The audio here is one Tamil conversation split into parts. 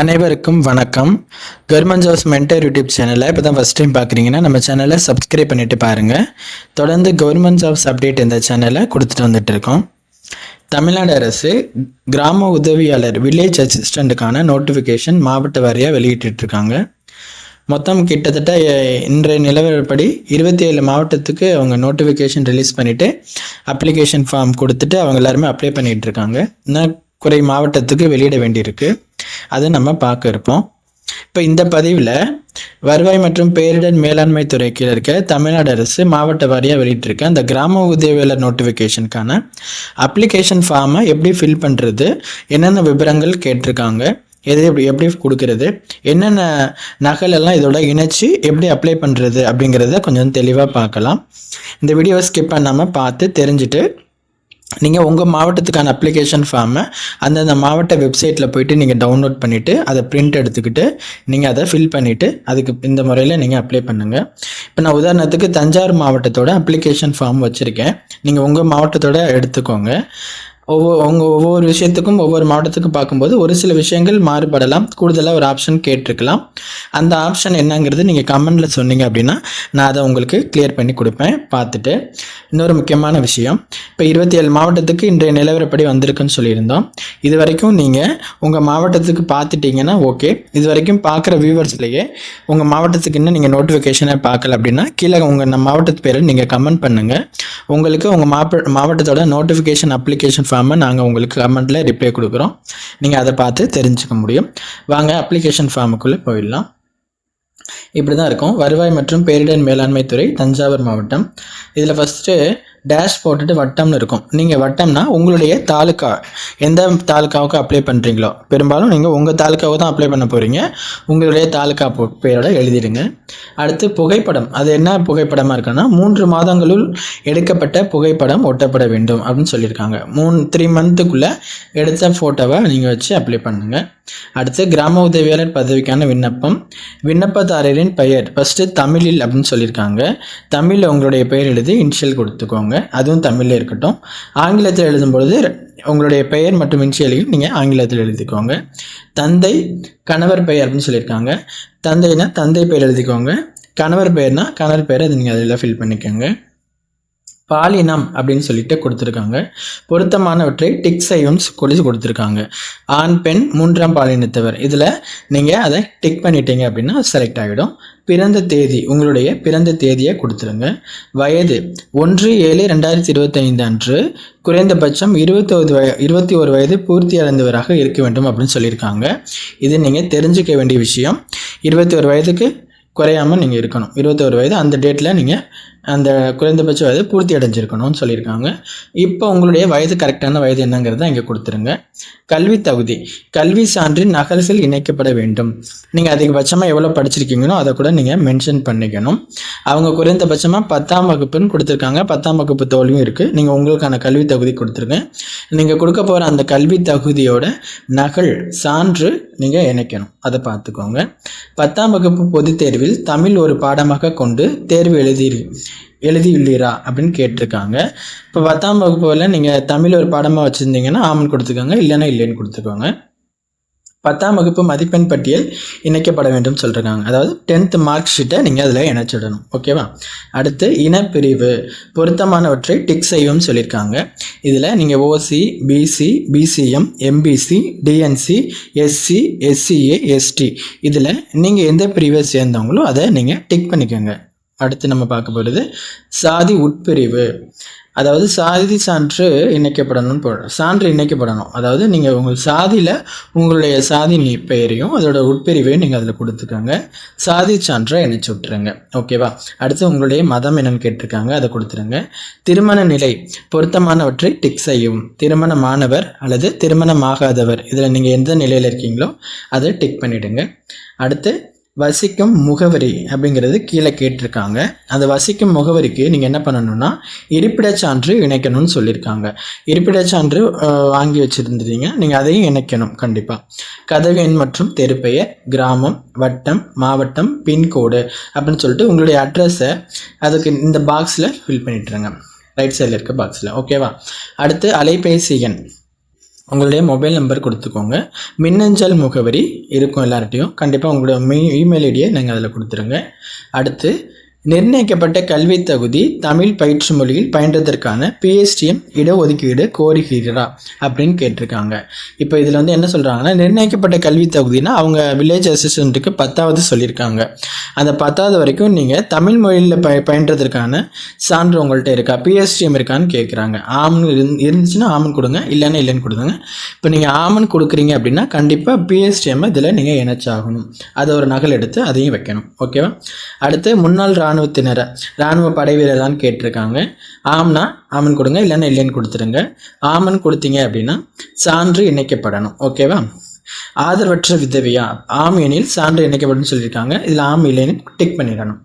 அனைவருக்கும் வணக்கம். கவர்மெண்ட் ஜாப்ஸ் மென்டர் யூடியூப் சேனலை இப்போ தான் ஃபஸ்ட் டைம் பார்க்குறீங்கன்னா நம்ம சேனலை சப்ஸ்கிரைப் பண்ணிட்டு பாருங்கள் தொடர்ந்து கவர்மெண்ட் ஜாப்ஸ் அப்டேட் இந்த சேனலை கொடுத்துட்டு வந்துட்டு இருக்கோம். தமிழ்நாடு அரசு கிராம உதவியாளர் வில்லேஜ் அசிஸ்டண்ட்டுக்கான நோட்டிஃபிகேஷன் மாவட்ட வாரியாக வெளியிட்டுருக்காங்க மொத்தம் கிட்டத்தட்ட இன்றைய நிலவரப்படி இருபத்தி ஏழு மாவட்டத்துக்கு அவங்க நோட்டிஃபிகேஷன் ரிலீஸ் பண்ணிவிட்டு அப்ளிகேஷன் ஃபார்ம் கொடுத்துட்டு அவங்க எல்லாருமே அப்ளை பண்ணிகிட்ருக்காங்க இன்னும் குறை மாவட்டத்துக்கு வெளியிட வேண்டியிருக்கு. அதை நம்ம பார்க்க இருப்போம். இப்போ இந்த பதிவில் வருவாய் மற்றும் பேரிடர் மேலாண்மை துறை கீழே இருக்க தமிழ்நாடு அரசு மாவட்ட வாரியாக வெளியிட்டிருக்க அந்த கிராம உதவியாளர் நோட்டிஃபிகேஷனுக்கான அப்ளிகேஷன் ஃபார்மை எப்படி ஃபில் பண்ணுறது என்னென்ன விவரங்கள் கேட்டிருக்காங்க எது எப்படி எப்படி கொடுக்கறது என்னென்ன நகல் எல்லாம் இதோட இணைச்சி எப்படி அப்ளை பண்ணுறது அப்படிங்கிறத கொஞ்சம் தெளிவாக பார்க்கலாம். இந்த வீடியோவை ஸ்கிப் பண்ணாமல் பார்த்து தெரிஞ்சுட்டு நீங்கள் உங்கள் மாவட்டத்துக்கான அப்ளிகேஷன் ஃபார்மை அந்தந்த மாவட்ட வெப்சைட்டில் போயிட்டு நீங்கள் டவுன்லோட் பண்ணிவிட்டு அதை பிரிண்ட் எடுத்துக்கிட்டு நீங்கள் அதை ஃபில் பண்ணிவிட்டு அதுக்கு இந்த முறையில் நீங்கள் அப்ளை பண்ணுங்கள் இப்போ நான் உதாரணத்துக்கு தஞ்சாவூர் மாவட்டத்தோட அப்ளிகேஷன் ஃபார்ம் வச்சுருக்கேன். நீங்கள் உங்கள் மாவட்டத்தோட எடுத்துக்கோங்க. ஒவ்வொரு அவங்க ஒவ்வொரு விஷயத்துக்கும் ஒவ்வொரு மாவட்டத்துக்கும் பார்க்கும்போது ஒரு சில விஷயங்கள் மாறுபடலாம். கூடுதலாக ஒரு ஆப்ஷன் கேட்டிருக்கலாம். அந்த ஆப்ஷன் என்னங்கிறது நீங்கள் கமெண்டில் சொன்னீங்க அப்படின்னா நான் அதை உங்களுக்கு கிளியர் பண்ணி கொடுப்பேன். பார்த்துட்டு இன்னொரு முக்கியமான விஷயம். இப்போ இருபத்தி ஏழு மாவட்டத்துக்கு இன்றைய நிலவரப்படி வந்திருக்குன்னு சொல்லியிருந்தோம். இது வரைக்கும் நீங்கள் உங்கள் மாவட்டத்துக்கு பார்த்துட்டீங்கன்னா ஓகே இது வரைக்கும் பார்க்குற வியூவர்ஸ்லேயே உங்கள் மாவட்டத்துக்கு இன்னும் நீங்கள் நோட்டிஃபிகேஷனை பார்க்கல அப்படின்னா கீழே உங்கள் நம்ம மாவட்டத்து பேரை நீங்கள் கமெண்ட் பண்ணுங்கள் உங்களுக்கு உங்கள் மாவட்ட மாவட்டத்தோட நோட்டிஃபிகேஷன் அப்ளிகேஷன் ஃபார்ம் நாங்கள் உங்களுக்கு கமெண்ட்டில் ரிப்ளை கொடுக்குறோம். நீங்கள் அதை பார்த்து தெரிஞ்சுக்க முடியும். வாங்க அப்ளிகேஷன் ஃபார்முக்குள்ளே போயிடலாம். இப்படி தான் இருக்கும். வருவாய் மற்றும் பேரிடர் மேலாண்மை துறை தஞ்சாவூர் மாவட்டம். இதில் ஃபஸ்ட்டு டேஷ் போட்டுட்டு வட்டம்னு இருக்கும். நீங்கள் வட்டம்னா உங்களுடைய தாலுக்கா எந்த தாலுக்காவுக்கு அப்ளை பண்ணுறீங்களோ பெரும்பாலும் நீங்கள் உங்கள் தாலுக்காவுக்கு தான் அப்ளை பண்ண போகிறீங்க உங்களுடைய தாலுக்கா பேரோட எழுதிடுங்க. அடுத்து புகைப்படம். அது என்ன புகைப்படமாக இருக்குன்னா மூன்று மாதங்களுள் எடுக்கப்பட்ட புகைப்படம் ஒட்டப்பட வேண்டும் அப்படின்னு சொல்லியிருக்காங்க. மூணு த்ரீ மந்த்துக்குள்ளே எடுத்த ஃபோட்டோவை நீங்கள் வச்சு அப்ளை பண்ணுங்கள் அடுத்து கிராம உதவியாளர் பதவிக்கான விண்ணப்பம். விண்ணப்பதாரரின் பெயர். ஃபஸ்ட்டு தமிழில் அப்படின்னு சொல்லியிருக்காங்க. தமிழில் உங்களுடைய பெயர் எழுதி இனிஷியல் கொடுத்துக்கோங்க. அதுவும் தமிழில் இருக்கட்டும். ஆங்கிலத்தில் எழுதும்பொழுது உங்களுடைய பெயர் மற்றும் இனிஷியலையும் நீங்கள் ஆங்கிலத்தில் எழுதிக்கோங்க. தந்தை கணவர் பெயர் அப்படின்னு சொல்லியிருக்காங்க. தந்தைனா தந்தை பெயர் எழுதிக்கோங்க. கணவர் பெயர்னா கணவர் பெயரை அதை நீங்கள் அதில் ஃபில் பண்ணிக்கோங்க. பாலினம் அப்படின்னு சொல்லிட்டு கொடுத்துருக்காங்க. பொருத்தமானவற்றை டிக் செய்யும் கொடுத்து கொடுத்துருக்காங்க. ஆண் பெண் மூன்றாம் பாலினத்தவர். இதில் நீங்கள் அதை டிக் பண்ணிட்டீங்க அப்படின்னா செலக்ட் ஆகிடும். பிறந்த தேதி உங்களுடைய பிறந்த தேதியை கொடுத்துருங்க. வயது ஒன்று ஏழு ரெண்டாயிரத்தி இருபத்தைந்து அன்று குறைந்தபட்சம் இருபத்தொரு வய இருபத்தி ஒரு வயது பூர்த்தி அடைந்தவராக இருக்க வேண்டும் அப்படின்னு சொல்லியிருக்காங்க. இது நீங்கள் தெரிஞ்சுக்க வேண்டிய விஷயம். இருபத்தி ஒரு வயதுக்கு குறையாமல் நீங்கள் இருக்கணும். இருபத்தோரு வயது அந்த டேட்டில் நீங்கள் அந்த குறைந்தபட்ச வயது பூர்த்தி அடைஞ்சிருக்கணும்னு சொல்லியிருக்காங்க. இப்போ உங்களுடைய வயது கரெக்டான வயது என்னங்கிறத இங்கே கொடுத்துருங்க. கல்வி தகுதி. கல்வி சான்றின் நகல்கள் இணைக்கப்பட வேண்டும். நீங்கள் அதிகபட்சமாக எவ்வளோ படிச்சிருக்கீங்களோ அதை கூட நீங்கள் மென்ஷன் பண்ணிக்கணும். அவங்க குறைந்தபட்சமாக பத்தாம் வகுப்புன்னு கொடுத்துருக்காங்க. பத்தாம் வகுப்பு தோல்வியும் இருக்குது நீங்கள் உங்களுக்கான கல்வி தகுதி கொடுத்துருங்க. நீங்கள் கொடுக்க போகிற அந்த கல்வி தகுதியோட நகல் சான்று நீங்கள் இணைக்கணும். அதை பார்த்துக்கோங்க. பத்தாம் வகுப்பு பொதுத் தேர்வில் தமிழ் ஒரு பாடமாக கொண்டு தேர்வு எழுதி எழுதியுள்ளீரா அப்படின்னு கேட்டிருக்காங்க. இப்போ பத்தாம் வகுப்பில் நீங்கள் தமிழ் ஒரு பாடமாக வச்சுருந்தீங்கன்னா ஆமன் கொடுத்துக்கோங்க இல்லைன்னா இல்லைன்னு கொடுத்துக்கோங்க. பத்தாம் வகுப்பு மதிப்பெண் பட்டியல் இணைக்கப்பட வேண்டும் சொல்கிறாங்க அதாவது டென்த் மார்க் ஷீட்டை நீங்கள் அதில் இணைச்சிடணும். ஓகேவா அடுத்து இனப்பிரிவு பொருத்தமானவற்றை டிக் செய்யும் சொல்லியிருக்காங்க இதில் நீங்கள் OC BC BCM MBC DNC SC SCA ST இதில் நீங்கள் எந்த பிரிவை சேர்ந்தவங்களோ அதை நீங்கள் டிக் பண்ணிக்கோங்க. அடுத்து நம்ம பார்க்க போகிறது சாதி உட்பிரிவு. அதாவது சாதி சான்று இணைக்கப்படணும்னு போ சான்று இணைக்கப்படணும். அதாவது நீங்கள் உங்கள் சாதியில் உங்களுடைய சாதி பெயரையும் அதோட உட்பிரிவையும் நீங்கள் அதில் கொடுத்துக்கோங்க. சாதி சான்றை இணைச்சி விட்டுருங்க. ஓகேவா அடுத்து உங்களுடைய மதம் என்னன்னு கேட்டிருக்காங்க அதை கொடுத்துருங்க. திருமண நிலை பொருத்தமானவற்றை டிக் செய்யும். திருமணமானவர் அல்லது திருமணமாகாதவர். இதில் நீங்கள் எந்த நிலையில் இருக்கீங்களோ அதை டிக் பண்ணிவிடுங்க அடுத்து வசிக்கும் முகவரி அப்படிங்கிறது கீழே கேட்டிருக்காங்க. அந்த வசிக்கும் முகவரிக்கு நீங்கள் என்ன பண்ணணும்னா இருப்பிடச் சான்று இணைக்கணும்னு சொல்லியிருக்காங்க. இருப்பிடச் சான்று வாங்கி வச்சுருந்துட்டீங்க நீங்கள் அதையும் இணைக்கணும் கண்டிப்பாக கதவு எண் மற்றும் தெருப்பெயர் கிராமம் வட்டம் மாவட்டம் பின்கோடு அப்படின்னு சொல்லிட்டு உங்களுடைய அட்ரஸை அதுக்கு இந்த பாக்ஸில் ஃபில் பண்ணிட்டுருங்க. ரைட் சைடில் இருக்க பாக்ஸில் ஓகேவா அடுத்து அலைபேசி எண். உங்களுடைய மொபைல் நம்பர் கொடுத்துக்கோங்க. மின்னஞ்சல் முகவரி இருக்கும் எல்லார்ட்டையும் கண்டிப்பாக உங்களுடைய மெய் இமெயில் ஐடியை நீங்கள் அதில் கொடுத்துருங்க. அடுத்து நிர்ணயிக்கப்பட்ட கல்வித் தகுதி தமிழ் பயிற்று மொழியில் பயின்றதற்கான பிஎஸ்டிஎம் இடஒதுக்கீடு கோருகிறா அப்படின்னு கேட்டிருக்காங்க. இப்போ இதில் வந்து என்ன சொல்கிறாங்கன்னா நிர்ணயிக்கப்பட்ட கல்வி தகுதினா அவங்க வில்லேஜ் அசிஸ்டண்ட்டுக்கு பத்தாவது சொல்லியிருக்காங்க. அந்த பத்தாவது வரைக்கும் நீங்கள் தமிழ் மொழியில் ப பயின்றதற்கான சான்று உங்கள்கிட்ட இருக்கா? பிஎஸ்டிஎம் இருக்கான்னு கேட்குறாங்க ஆம்னு இருந்துச்சுன்னா ஆமன் கொடுங்க இல்லைன்னா இல்லைன்னு கொடுங்க. இப்போ நீங்கள் ஆமன் கொடுக்குறீங்க அப்படின்னா கண்டிப்பாக பிஎஸ்டிஎம் இதில் நீங்கள் இணைச்சாகணும். அதை ஒரு நகல் எடுத்து அதையும் வைக்கணும். ஓகேவா? அடுத்து முன்னாள் இராணுவத்தினரை இராணுவ படை வீரர்தான் கேட்டிருக்காங்க. ஆம்னா ஆமன் கொடுங்க இல்லைன்னா இல்லைன்னு கொடுத்துருங்க. ஆமன் கொடுத்தீங்க அப்படின்னா சான்று இணைக்கப்படணும். ஓகேவா ஆதரவற்ற விதவியா? ஆம் எனில் சான்று இணைக்கப்படும் சொல்லியிருக்காங்க. இதில் ஆம் இல்லைன்னு டிக் பண்ணிடணும்.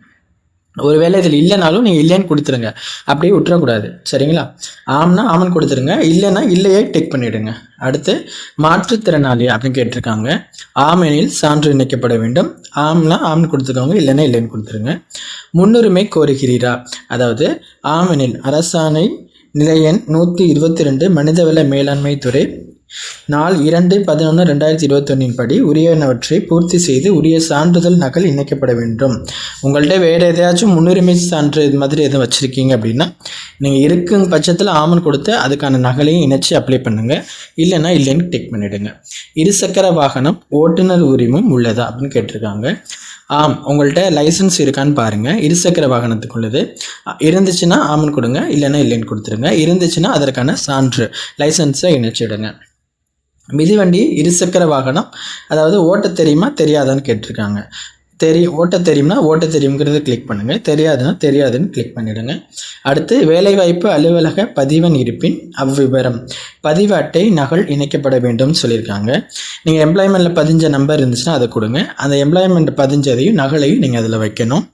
ஒருவேளை இதில் இல்லைனாலும் நீங்கள் இல்லைன்னு கொடுத்துருங்க. அப்படியே விட்டுறக்கூடாது. சரிங்களா? ஆம்னா ஆமன் கொடுத்துருங்க. இல்லைன்னா இல்லையே டிக் பண்ணிவிடுங்க அடுத்து மாற்றுத்திறனாளி அப்படின்னு கேட்டிருக்காங்க. ஆமெனில் சான்று இணைக்கப்பட வேண்டும். ஆம்னா ஆம்னு கொடுத்துருக்கவங்க இல்லைன்னா இல்லைன்னு கொடுத்துருங்க. முன்னுரிமை கோருகிறீரா? அதாவது ஆமெனில் அரசாணை நிலையன் நூற்றி இருபத்தி ரெண்டு மனிதவள மேலாண்மை துறை நாள் இரண்டு பதினொன்று ரெண்டாயிரத்தி இருபத்தொன்னின் படி உரியனவற்றை பூர்த்தி செய்து உரிய சான்றிதழ் நகல் இணைக்கப்பட வேண்டும். உங்கள்கிட்ட வேறு எதையாச்சும் முன்னுரிமை சான்று இது மாதிரி எதுவும் வச்சுருக்கீங்க அப்படின்னா நீங்கள் இருக்கும் பட்சத்தில் ஆமன் கொடுத்து அதுக்கான நகலையும் இணைச்சி அப்ளை பண்ணுங்கள் இல்லைன்னா இல்லைன்னு டிக் பண்ணிவிடுங்க இருசக்கர வாகனம் ஓட்டுநர் உரிமம் உள்ளதா அப்படின்னு கேட்டிருக்காங்க. ஆம் உங்கள்கிட்ட லைசன்ஸ் இருக்கான்னு பாருங்கள் இருசக்கர வாகனத்துக்கு உள்ளது இருந்துச்சுன்னா ஆமன் கொடுங்க. இல்லைன்னா இல்லைன்னு கொடுத்துருங்க. இருந்துச்சுன்னா அதற்கான சான்று லைசன்ஸை இணைச்சிடுங்க. மிதிவண்டி இருசக்கர வாகனம் அதாவது ஓட்ட தெரியுமா தெரியாதான்னு கேட்டிருக்காங்க. தெரியும் ஓட்ட தெரியும்னா ஓட்ட தெரியுங்கிறத கிளிக் பண்ணுங்கள் தெரியாதுன்னா தெரியாதுன்னு கிளிக் பண்ணிவிடுங்க அடுத்து வேலைவாய்ப்பு அலுவலக பதிவன் இருப்பின் அவ்விவரம் பதிவு அட்டை நகல் இணைக்கப்பட வேண்டும்னு சொல்லியிருக்காங்க. நீங்கள் எம்ப்ளாய்மெண்ட்டில் பதிஞ்ச நம்பர் இருந்துச்சுன்னா அதை கொடுங்க. அந்த எம்ப்ளாய்மெண்ட் பதிஞ்சதையும் நகலையும் நீங்கள் அதில் வைக்கணும்.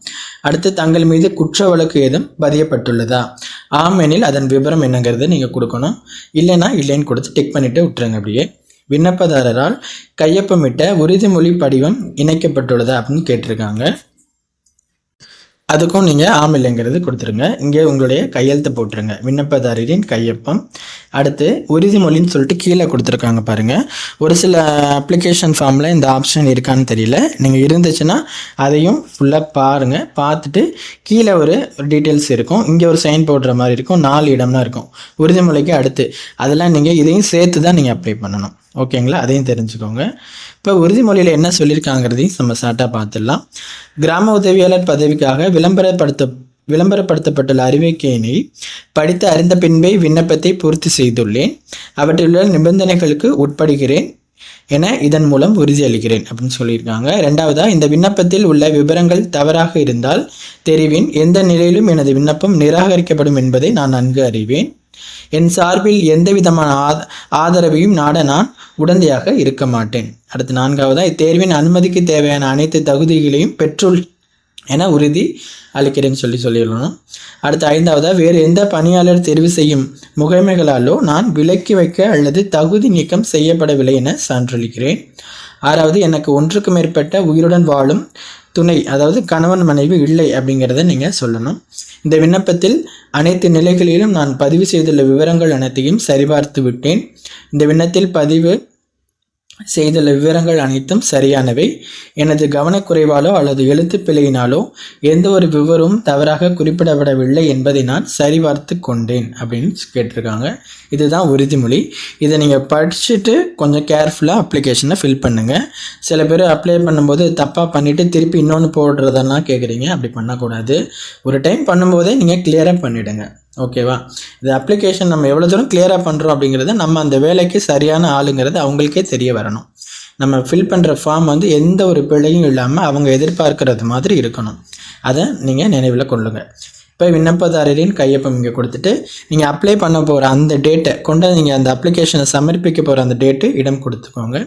அடுத்து தங்கள் மீது குற்ற வழக்கு ஏதும் பதியப்பட்டுள்ளதா? ஆம் எனில் அதன் விவரம் என்னங்கிறத நீங்கள் கொடுக்கணும். இல்லைன்னா இல்லைன்னு கொடுத்து டிக் பண்ணிவிட்டு விட்டுருங்க அப்படியே. விண்ணப்பதாரரால் கையொப்பமிட்ட உறுதிமொழி படிவம் இணைக்கப்பட்டுள்ளதா அப்படின்னு கேட்டிருக்காங்க. அதுக்கும் நீங்கள் ஆமில்லைங்கிறது கொடுத்துருங்க. இங்கே உங்களுடைய கையெழுத்து போட்டுருங்க. விண்ணப்பதாரரின் கையொப்பம். அடுத்து உறுதிமொழின்னு சொல்லிட்டு கீழே கொடுத்துருக்காங்க பாருங்கள் ஒரு சில அப்ளிகேஷன் ஃபார்மில் இந்த ஆப்ஷன் இருக்கான்னு தெரியல. நீங்கள் இருந்துச்சுன்னா அதையும் ஃபுல்லாக பாருங்கள் பார்த்துட்டு கீழே ஒரு டீட்டெயில்ஸ் இருக்கும். இங்கே ஒரு சைன் போடுற மாதிரி இருக்கும். நாலு இடம்லாம் இருக்கும். உறுதிமொழிக்கு அடுத்து. அதெல்லாம் நீங்கள் இதையும் சேர்த்து தான் நீங்கள் அப்ளை பண்ணணும். ஓகேங்களா? அதையும் தெரிஞ்சுக்கோங்க. இப்போ உறுதிமொழியில் என்ன சொல்லியிருக்காங்கிறதையும் நம்ம ஷார்ட்டாக பார்த்துடலாம். கிராம உதவியாளர் பதவிக்காக விளம்பரப்படுத்த விளம்பரப்படுத்தப்பட்டுள்ள அறிவிக்கையினை படித்து அறிந்த பின்பே விண்ணப்பத்தை பூர்த்தி செய்துள்ளேன். அவற்றிலுள்ள நிபந்தனைகளுக்கு உட்படுகிறேன் என இதன் மூலம் உறுதியளிக்கிறேன் அப்படின்னு சொல்லியிருக்காங்க. ரெண்டாவதா இந்த விண்ணப்பத்தில் உள்ள விவரங்கள் தவறாக இருந்தால் தெரிவின் எந்த நிலையிலும் எனது விண்ணப்பம் நிராகரிக்கப்படும் என்பதை நான் நன்கு அறிவேன். என் சார்பில் எந்த விதமான ஆத ஆதரவையும் நாட நான் உடந்தையாக இருக்க மாட்டேன். அடுத்து நான்காவதாக இத்தேர்வின் அனுமதிக்கு தேவையான அனைத்து தகுதிகளையும் பெற்றுள் என உறுதி அளிக்கிறேன்னு சொல்லி சொல்லிடணும் அடுத்து ஐந்தாவதாக வேறு எந்த பணியாளர் தெரிவு செய்யும் முகமைகளாலோ நான் விலக்கி வைக்க அல்லது தகுதி நீக்கம் செய்யப்படவில்லை என சான்றளிக்கிறேன். ஆறாவது எனக்கு ஒன்றுக்கு மேற்பட்ட உயிருடன் வாழும் துணை அதாவது கணவன் மனைவி இல்லை அப்படிங்கிறத நீங்கள் சொல்லணும். இந்த விண்ணப்பத்தில் அனைத்து நிலைகளிலும் நான் பதிவு செய்துள்ள விவரங்கள் அனைத்தையும் சரிபார்த்து விட்டேன் இந்த விண்ணத்தில் பதிவு செய்துள்ள விவரங்கள் அனைத்தும் சரியானவை. எனது கவனக்குறைவாலோ அல்லது எழுத்து பிழையினாலோ எந்த ஒரு விவரமும் தவறாக குறிப்பிடப்படவில்லை என்பதை நான் சரிபார்த்து கொண்டேன் அப்படின்னு கேட்டிருக்காங்க. இதுதான் உறுதிமொழி. இதை நீங்கள் படிச்சுட்டு கொஞ்சம் கேர்ஃபுல்லாக அப்ளிகேஷனை ஃபில் பண்ணுங்கள் சில பேர் அப்ளை பண்ணும்போது தப்பாக பண்ணிவிட்டு திருப்பி இன்னொன்று போடுறதெல்லாம் கேட்குறீங்க அப்படி பண்ணக்கூடாது. ஒரு டைம் பண்ணும்போதே நீங்கள் கிளியராக பண்ணிவிடுங்க ஓகேவா இது அப்ளிகேஷன் நம்ம எவ்வளோ தூரம் கிளியராக பண்ணுறோம் அப்படிங்கிறத நம்ம அந்த வேலைக்கு சரியான ஆளுங்கிறது அவங்களுக்கே தெரிய வரணும். நம்ம ஃபில் பண்ணுற ஃபார்ம் வந்து எந்த ஒரு பிழையும் இல்லாமல் அவங்க எதிர்பார்க்கறது மாதிரி இருக்கணும். அதை நீங்கள் நினைவில் கொள்ளுங்கள் இப்போ விண்ணப்பதாரரின் கையொப்பம் இங்கே கொடுத்துட்டு நீங்கள் அப்ளை பண்ண போகிற அந்த டேட்டை கொண்டு நீங்கள் அந்த அப்ளிகேஷனை சமர்ப்பிக்க போகிற அந்த டேட்டு இடம் கொடுத்துக்கோங்க.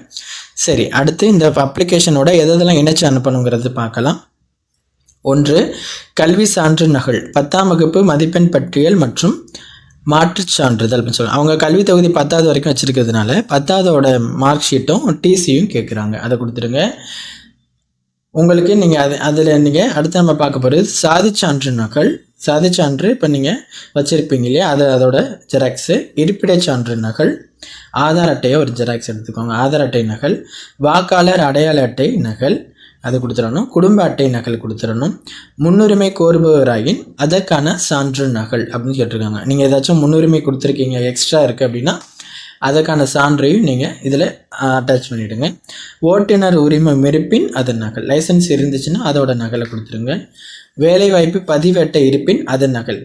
சரி அடுத்து இந்த அப்ளிகேஷனோட எதெல்லாம் இணைச்சி அனுப்பணுங்கிறது பார்க்கலாம். ஒன்று கல்வி சான்று நகல். பத்தாம் வகுப்பு மதிப்பெண் பட்டியல் மற்றும் மாற்றுச் சான்றிதழ் அப்படின்னு சொல்லுவாங்க அவங்க கல்வி தொகுதி பத்தாவது வரைக்கும் வச்சுருக்கிறதுனால பத்தாவதோட மார்க் ஷீட்டும் டிசியும் கேட்குறாங்க அதை கொடுத்துருங்க. உங்களுக்கு நீங்கள் அது அதில் நீங்கள் அடுத்து நம்ம பார்க்க போகிறது சாதி சான்று நகல். சாதிச்சான்று இப்போ நீங்கள் வச்சுருப்பீங்க இல்லையா? அது அதோட ஜெராக்ஸு இருப்பிடச் சான்று நகல் ஆதார் அட்டையை ஒரு ஜெராக்ஸ் எடுத்துக்கோங்க. ஆதார் அட்டை நகல் வாக்காளர் அடையாள அட்டை நகல் அது கொடுத்துடணும். குடும்ப அட்டை நகல் கொடுத்துடணும். முன்னுரிமை கோருபவராயின் அதற்கான சான்று நகல் அப்படின்னு கேட்டிருக்காங்க. நீங்கள் ஏதாச்சும் முன்னுரிமை கொடுத்துருக்கீங்க எக்ஸ்ட்ரா இருக்குது அப்படின்னா அதற்கான சான்றையும் நீங்கள் இதில் அட்டாச் பண்ணிவிடுங்க ஓட்டுநர் உரிமை மெருப்பின் அதன் நகல். லைசன்ஸ் இருந்துச்சுன்னா அதோட நகலை கொடுத்துருங்க வேலைவாய்ப்பு பதிவு அட்டை இருப்பின் அதன் நகல்.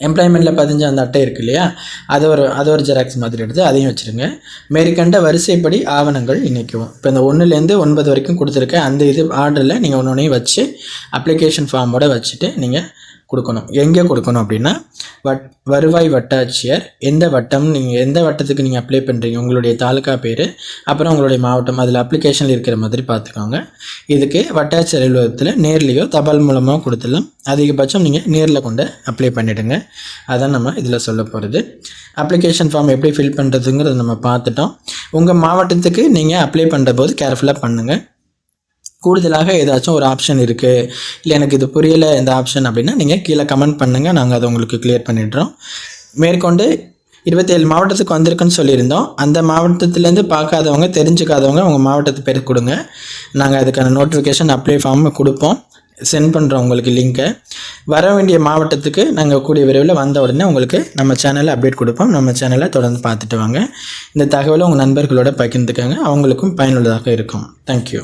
எம்ப்ளாய்மெண்ட்டில் பதிஞ்ச அந்த அட்டை இருக்கு இல்லையா? அது ஒரு அது ஒரு ஜெராக்ஸ் மாதிரி எடுத்து அதையும் வச்சுருங்க. மேற்கண்ட வரிசைப்படி ஆவணங்கள் இணைக்கவும். இப்போ இந்த ஒன்றுலேருந்து ஒன்பது வரைக்கும் கொடுத்துருக்க அந்த இது ஆர்டரில் நீங்கள் ஒன்று ஒன்றையும் வச்சு அப்ளிகேஷன் ஃபார்மோடு வச்சுட்டு நீங்கள் கொடுக்கணும். எங்கே கொடுக்கணும் அப்படின்னா வட் வருவாய் வட்டாட்சியர் எந்த வட்டம் நீங்கள் எந்த வட்டத்துக்கு நீங்கள் அப்ளை பண்ணுறீங்க உங்களுடைய தாலுக்கா பேர் அப்புறம் உங்களுடைய மாவட்டம் அதில் அப்ளிகேஷனில் இருக்கிற மாதிரி பார்த்துக்கோங்க. இதுக்கு வட்டாட்சியர் அலுவலகத்தில் நேர்லேயோ தபால் மூலமாக கொடுத்துடலாம். அதிகபட்சம் நீங்கள் நேரில் கொண்டு அப்ளை பண்ணிவிடுங்க அதான் நம்ம இதில் சொல்ல போகிறது அப்ளிகேஷன் ஃபார்ம் எப்படி ஃபில் பண்ணுறதுங்கிறத நம்ம பார்த்துட்டோம். உங்கள் மாவட்டத்துக்கு நீங்கள் அப்ளை பண்ணுற போது கேர்ஃபுல்லாக பண்ணுங்கள் கூடுதலாக ஏதாச்சும் ஒரு ஆப்ஷன் இருக்குது இல்லை எனக்கு இது புரியலை இந்த ஆப்ஷன் அப்படின்னா நீங்கள் கீழே கமெண்ட் பண்ணுங்கள் நாங்கள் அதை உங்களுக்கு கிளியர் பண்ணிடுறோம். மேற்கொண்டு இருபத்தேழு மாவட்டத்துக்கு வந்திருக்குன்னு சொல்லியிருந்தோம். அந்த மாவட்டத்துலேருந்து பார்க்காதவங்க தெரிஞ்சுக்காதவங்க உங்கள் மாவட்டத்து பேர் கொடுங்க. நாங்கள் அதுக்கான நோட்டிஃபிகேஷன் அப்ளை ஃபார்ம் கொடுப்போம். சென்ட் பண்ணுறோம் உங்களுக்கு லிங்க்கை வர வேண்டிய மாவட்டத்துக்கு நாங்கள் கூடிய விரைவில் வந்த உடனே உங்களுக்கு நம்ம சேனலில் அப்டேட் கொடுப்போம். நம்ம சேனலை தொடர்ந்து பார்த்துட்டு வாங்க. இந்த தகவலை உங்கள் நண்பர்களோட பகிர்ந்துக்கங்க. அவங்களுக்கும் பயனுள்ளதாக இருக்கும். தேங்க்யூ